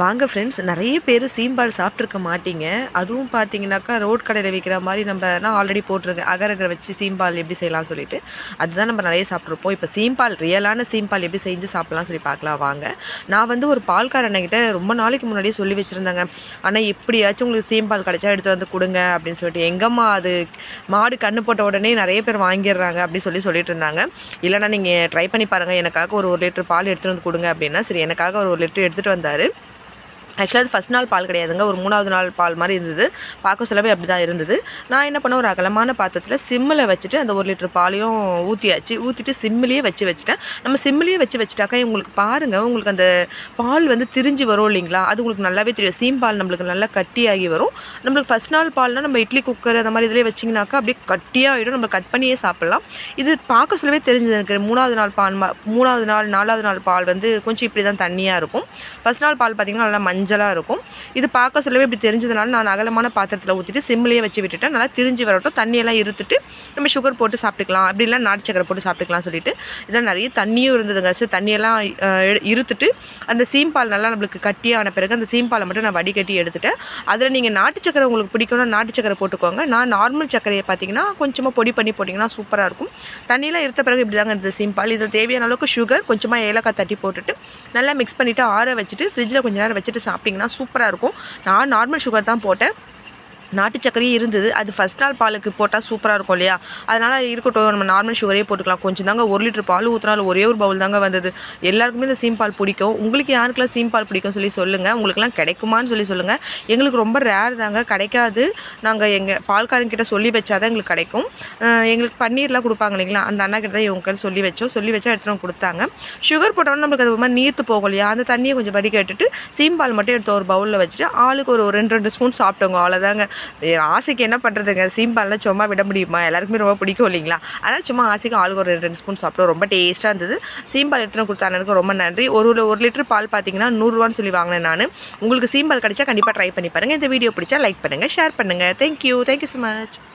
வாங்க ஃப்ரெண்ட்ஸ் நிறைய பேர் சீம்பால் சாப்பிட்ருக்க மாட்டீங்க. அதுவும் பார்த்தீங்கன்னாக்கா ரோட் கடையில் விற்கிற மாதிரி நம்ம நான் ஆல்ரெடி போட்டிருக்கேன் அகரகரை வச்சு சீம்பால் எப்படி செய்யலாம் சொல்லிட்டு அதுதான் நம்ம நிறைய சாப்பிட்ருப்போம் இப்போ சீம்பால் ரியலான சீம்பால் எப்படி செஞ்சு சாப்பிட்லாம் சொல்லி பார்க்கலாம் வாங்க. நான் வந்து ஒரு பால்காரண்ணிட்ட ரொம்ப நாளைக்கு முன்னாடியே சொல்லி வச்சுருந்தேங்க. ஆனால் எப்படியாச்சும் உங்களுக்கு சீம்பால் கிடைச்சா எடுத்து வந்து கொடுங்க அப்படின்னு சொல்லிட்டு. எங்கம்மா அது மாடு கண்ணு போட்ட உடனே நிறைய பேர் வாங்கிடுறாங்க அப்படின்னு சொல்லி சொல்லிட்டு இருந்தாங்க. இல்லைனா நீங்கள் ட்ரை பண்ணி பாருங்கள் எனக்காக ஒரு ஒரு லிட்டர் பால் எடுத்துகிட்டு வந்து கொடுங்க அப்படின்னா சரி எனக்காக ஒரு ஒரு லிட்டர் எடுத்துகிட்டு வந்தார். ஆக்சுவலாக அது ஃபஸ்ட் நாள் பால் கிடையாதுங்க. ஒரு மூணாவது நாள் பால் மாதிரி இருந்தது. பார்க்க சொல்லவே அப்படி தான் இருந்தது. நான் என்ன பண்ணேன்? ஒரு அகலமான பாத்திரத்தில் சிம்மில் வச்சுட்டு அந்த ஒரு லிட்டர் பாலையும் ஊற்றியாச்சு ஊற்றிட்டு சிம்மிலேயே வச்சு வச்சுட்டேன். நம்ம சிம்மிலேயே வச்சு வச்சுட்டாக்கா உங்களுக்கு பாருங்கள் உங்களுக்கு அந்த பால் வந்து திரிஞ்சு வரும் இல்லைங்களா? அது உங்களுக்கு நல்லாவே தெரியும். சீம் பால் நம்மளுக்கு நல்லா கட்டியாகி வரும். நம்மளுக்கு ஃபஸ்ட் நாள் பால்னால் நம்ம இட்லி குக்கர் அந்த மாதிரி இதிலே வச்சிங்கனாக்கா அப்படியே கட்டியாகிடும் நம்ம கட் பண்ணியே சாப்பிட்லாம். இது பார்க்க சொல்லவே தெரிஞ்சது எனக்கு. மூணாவது நாள் பால் மூணாவது நாள் நாலாவது நாள் பால் வந்து கொஞ்சம் இப்படி தான் தண்ணியாக இருக்கும். ஃபஸ்ட் நாள் பால் பார்த்திங்கன்னா நல்லா மஞ்சள் மஞ்சளாக இருக்கும். இது பார்க்க சொல்லவே இப்படி தெரிஞ்சதுனால நான் அகலமான பாத்திரத்தில் ஊற்றிட்டு சிம்லேயே வச்சு விட்டுட்டேன் நல்லா திரிஞ்சு வரட்டும். தண்ணியெல்லாம் இருத்துட்டு நம்ம சுகர் போட்டு சாப்பிட்டுக்கலாம். அப்படி இல்லை நாட்டு சக்கரை போட்டு சாப்பிட்டுக்கலாம் சொல்லிட்டு இதெல்லாம் நிறைய தண்ணியும் இருந்ததுங்க. சார் தண்ணியெல்லாம் இருத்துட்டு அந்த சீம்பால் நல்லா நம்மளுக்கு கட்டியான பிறகு அந்த சீம்பாலை மட்டும் நான் வடிகட்டி எடுத்துட்டேன். அதில் நீங்கள் நாட்டு சக்கரை உங்களுக்கு பிடிக்கும்னா நாட்டு சக்கரை போட்டுக்கோங்க. நான் நார்மல் சக்கரையை பார்த்தீங்கன்னா கொஞ்சமாக பொடி பண்ணி போட்டிங்கன்னா சூப்பராக இருக்கும். தண்ணியெல்லாம் இருத்த பிறகு இப்படி தாங்க இருந்தது சீம்பால் இதில் தேவையான அளவுக்கு சுகர் கொஞ்சமாக ஏலக்காய் தட்டி போட்டுட்டு நல்லா மிக்ஸ் பண்ணிவிட்டு ஆற வச்சுட்டு ஃப்ரிட்ஜில் கொஞ்சம் நேரம் வச்சுட்டு சாப்பிட்டிங்கன்னா சூப்பராக இருக்கும். நான் நார்மல் சுகர் தான் போட்டேன். நாட்டு சர்க்கரையும் இருந்தது. அது ஃபஸ்ட் நாள் பாலுக்கு போட்டால் சூப்பராக இருக்கும் இல்லையா? அதனால் இருக்கட்டும் நம்ம நார்மல் சுகரே போட்டுக்கலாம். கொஞ்சம் தாங்க ஒரு லிட்டர் பால் ஊற்றினாலும் ஒரே ஒரு பவுல் தாங்க வந்தது. எல்லாருக்குமே இந்த சீம் பால் பிடிக்கும். உங்களுக்கு யாருக்கெல்லாம் சீம் பால் பிடிக்கும் சொல்லி சொல்லுங்கள் உங்களுக்குலாம் கிடைக்குமான்னு சொல்லி சொல்லுங்கள் எங்களுக்கு ரொம்ப ரேர் தாங்க. கிடைக்காது. நாங்கள் எங்கள் பால்காரங்கிட்ட சொல்லி வச்சா தான் எங்களுக்கு கிடைக்கும். எங்களுக்கு பன்னீர்லாம் கொடுப்பாங்க இல்லைங்களா? அந்த அண்ணா கிட்ட தான் இவங்க சொல்லி வச்சோம். சொல்லி வச்சா எடுத்துகிட்டு கொடுத்தாங்க. சுகர் போட்டாலும் நம்மளுக்கு அது ஒரு மாதிரி நீர்த்து போகும் இல்லையா? அந்த தண்ணியை கொஞ்சம் வடிகட்டுட்டு சீம் பால் மட்டும் எடுத்து ஒரு பவுலில் வச்சுட்டு ஆளுக்கு ஒரு ரெண்டு ரெண்டு ஸ்பூன் சாப்பிட்டோங்க. அவ்வளோதாங்க ஆசைக்கு என்ன பண்ணுறதுங்க சீம்பால்லாம் சும்மா விட முடியுமா? எல்லாருக்குமே ரொம்ப பிடிக்கும் இல்லைங்களா? அதனால் சும்மா ஆசைக்கு ஆளுக்கு ஒரு ரெண்டு ஸ்பூன் சாப்பிட்டோம். ரொம்ப டேஸ்ட்டாக இருந்தது. சீம்பால் எடுத்துன்னு கொடுத்த அண்ணனுக்கு ரொம்ப நன்றி. ஒரு ஒரு லிட்டர் பால் பார்த்தீங்கன்னா நூறுரூவான்னு சொல்லி வாங்கினேன் நான். உங்களுக்கு சீம்பால் கிடைச்சா கண்டிப்பாக ட்ரை பண்ணி பாருங்கள் இந்த வீடியோ பிடிச்சா லைக் பண்ணுங்கள் ஷேர் பண்ணுங்கள் தேங்க்யூ தேங்க்யூ ஸோ மச்